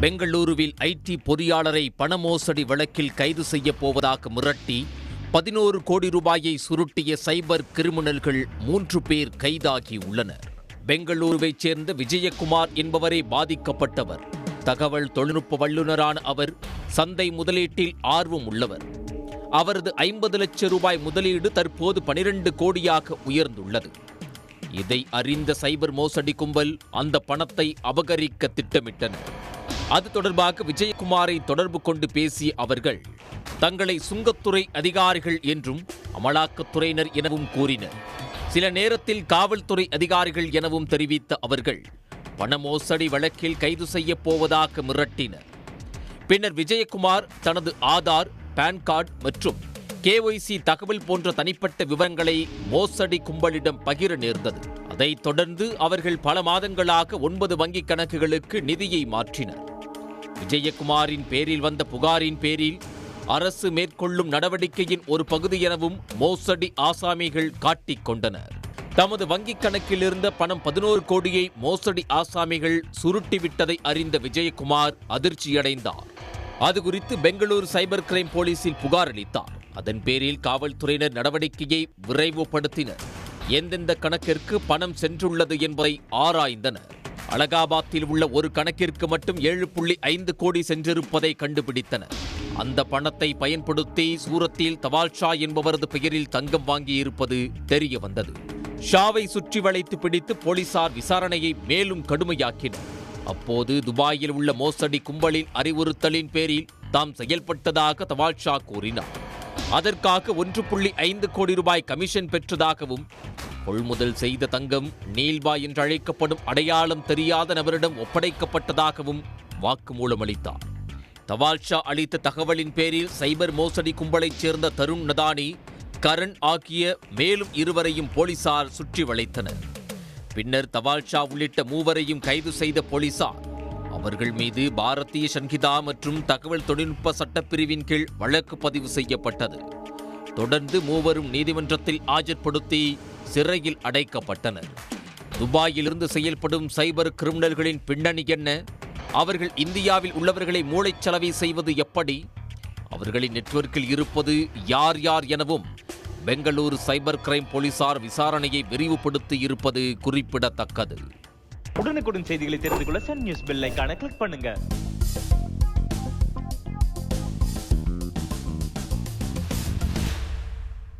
பெங்களூருவில் ஐடி பொறியாளரை பண மோசடி வழக்கில் கைது செய்யப் போவதாக மிரட்டி பதினோரு கோடி ரூபாயை சுருட்டிய சைபர் கிரிமினல்கள் மூன்று பேர் கைதாகி உள்ளனர். பெங்களூருவைச் சேர்ந்த விஜயகுமார் என்பவரே பாதிக்கப்பட்டவர். தகவல் தொழில்நுட்ப வல்லுநரான அவர் சந்தை முதலீட்டில் ஆர்வம் உள்ளவர். அவரது ஐம்பது லட்சம் ரூபாய் முதலீடு தற்போது பனிரெண்டு கோடியாக உயர்ந்துள்ளது. இதை அறிந்த சைபர் மோசடி கும்பல் அந்த பணத்தை அபகரிக்க திட்டமிட்டனர். அது தொடர்பாக விஜயகுமாரை தொடர்பு கொண்டு பேசிய அவர்கள் தங்களை சுங்கத்துறை அதிகாரிகள் என்றும் அமலாக்கத்துறையினர் எனவும் கூறினர். சில நேரத்தில் காவல்துறை அதிகாரிகள் எனவும் தெரிவித்த அவர்கள் பண மோசடி வழக்கில் கைது செய்யப் போவதாக மிரட்டினர். பின்னர் விஜயகுமார் தனது ஆதார் பான் கார்டு மற்றும் கேஒய்சி தகவல் போன்ற தனிப்பட்ட விவரங்களை மோசடி கும்பலிடம் பகிர நேர்ந்தது. அதைத் தொடர்ந்து அவர்கள் பல மாதங்களாக ஒன்பது வங்கிக் கணக்குகளுக்கு நிதியை மாற்றினர். விஜயகுமாரின் பேரில் வந்த புகாரின் பேரில் அரசு மேற்கொள்ளும் நடவடிக்கையின் ஒரு பகுதி எனவும் மோசடி ஆசாமிகள் காட்டிக் கொண்டனர். தமது வங்கிக் கணக்கில் இருந்த பணம் பதினோரு கோடியை மோசடி ஆசாமிகள் சுருட்டிவிட்டதை அறிந்த விஜயகுமார் அதிர்ச்சியடைந்தார். அது குறித்து பெங்களூரு சைபர் கிரைம் போலீசில் புகார் அளித்தார். அதன் பேரில் காவல்துறையினர் நடவடிக்கையை விரைவுபடுத்தினர். எந்தெந்த கணக்கிற்கு பணம் சென்றுள்ளது என்பதை ஆராய்ந்தனர். அலகாபாத்தில் உள்ள ஒரு கணக்கிற்கு மட்டும் ஏழு புள்ளி ஐந்து கோடி சென்றிருப்பதை கண்டுபிடித்தனர். அந்த பணத்தை பயன்படுத்தி சூரத்தில் தவால்ஷா என்பவரது பெயரில் தங்கம் வாங்கியிருப்பது தெரிய வந்தது ஷாவை சுற்றி வளைத்து பிடித்து போலீசார் விசாரணையை மேலும் கடுமையாக்கினர். அப்போது துபாயில் உள்ள மோசடி கும்பலின் அறிவுறுத்தலின் பேரில் தாம் செயல்பட்டதாக தவால்ஷா கூறினார். அதற்காக ஒன்று புள்ளி ஐந்து கோடி ரூபாய் கமிஷன் பெற்றதாகவும் கொள்முதல் செய்த தங்கம் நீல்வா என்று அழைக்கப்படும் அடையாளம் தெரியாத நபரிடம் ஒப்படைக்கப்பட்டதாகவும் வாக்குமூலம் அளித்தார். தவால்ஷா அளித்த தகவலின் பேரில் சைபர் மோசடி கும்பலைச் சேர்ந்த தருண் நதானி கரண் ஆகிய மேலும் இருவரையும் போலீசார் சுற்றி வளைத்தனர். பின்னர் தவால்ஷா உள்ளிட்ட மூவரையும் கைது செய்த போலீசார் அவர்கள் மீது பாரதிய சங்கிதா மற்றும் தகவல் தொழில்நுட்ப சட்டப்பிரிவின் கீழ் வழக்கு பதிவு செய்யப்பட்டது. தொடர்ந்து மூவரும் நீதிமன்றத்தில் ஆஜர்படுத்தி சிறையில் அடைக்கப்பட்டனர். துபாயிலிருந்து செயல்படும் சைபர் கிரிமினல்களின் பின்னணி என்ன? அவர்கள் இந்தியாவில் உள்ளவர்களை மூளைச்சலவை செய்வது எப்படி? அவர்களின் நெட்வொர்க்கில் இருப்பது யார் யார் எனவும் பெங்களூரு சைபர் கிரைம் போலீசார் விசாரணையை விரிவுபடுத்தி இருப்பது குறிப்பிடத்தக்கது. உடனுக்குடன் செய்திகளை தெரிந்து கொள்ள சன் நியூஸ் பெல் ஐகானை கிளிக் பண்ணுங்க.